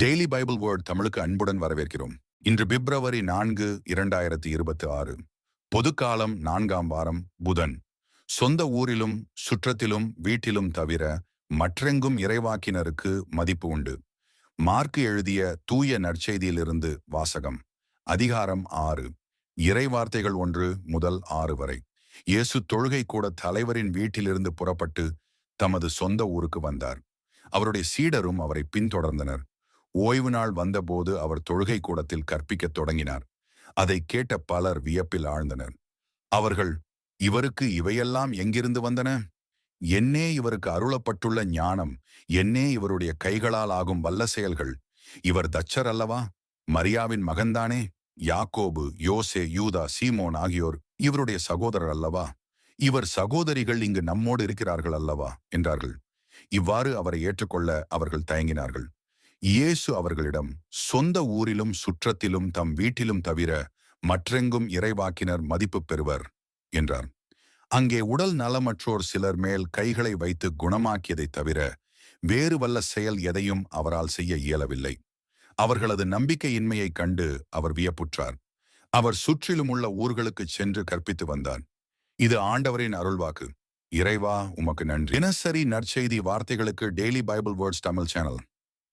Daily Bible word தமிழுக்கு அன்புடன் வரவேற்கிறோம். இன்று பிப்ரவரி நான்கு இரண்டாயிரத்தி இருபத்தி ஆறு. பொதுக்காலம் நான்காம் வாரம் புதன். சொந்த ஊரிலும் சுற்றத்திலும் வீட்டிலும் தவிர மற்றெங்கும் இறைவாக்கினருக்கு மதிப்பு உண்டு. மார்க்கு எழுதிய தூய நற்செய்தியிலிருந்து வாசகம் அதிகாரம் ஆறு. இறைவார்த்தைகள் ஒன்று முதல் ஆறு வரை. இயேசு தொழுகை கூட தலைவரின் வீட்டிலிருந்து புறப்பட்டு தமது சொந்த ஊருக்கு வந்தார். அவருடைய சீடரும் அவரை பின்தொடர்ந்தனர். ஓய்வு நாள் வந்தபோது அவர் தொழுகை கூடத்தில் கற்பிக்கத் தொடங்கினார். அதை கேட்ட பலர் வியப்பில் ஆழ்ந்தனர். அவர்கள் இவருக்கு இவையெல்லாம் எங்கிருந்து வந்தன? என்னே இவருக்கு அருளப்பட்டுள்ள ஞானம் என்னே இவருடைய கைகளால் ஆகும் வல்ல செயல்கள். இவர் தச்சர் அல்லவா? மரியாவின் மகன்தானே? யாக்கோபு யோசே யூதா சீமோன் ஆகியோர் இவருடைய சகோதரர் அல்லவா? இவர் சகோதரிகள் இங்கு நம்மோடு இருக்கிறார்கள் அல்லவா? என்றார்கள். இவ்வாறு அவரை ஏற்றுக்கொள்ள அவர்கள் தயங்கினார்கள். இயேசு அவர்களிடம் சொந்த ஊரிலும் சுற்றத்திலும் தம் வீட்டிலும் தவிர மற்றெங்கும் இறைவாக்கினர் மதிப்பு பெறுவர் என்றார். அங்கே உடல் நலமற்றோர் சிலர் மேல் கைகளை வைத்து குணமாக்கியதைத் தவிர வேறு வல்ல செயல் எதையும் அவரால் செய்ய இயலவில்லை. அவர்களது நம்பிக்கையின்மையைக் கண்டு அவர் வியப்புற்றார். அவர் சுற்றிலும் உள்ள ஊர்களுக்கு சென்று கற்பித்து வந்தார். இது ஆண்டவரின் அருள்வாக்கு. இறைவா உமக்கு நன்றி. தினசரி நற்செய்தி வார்த்தைகளுக்கு daily Bible words Tamil channel.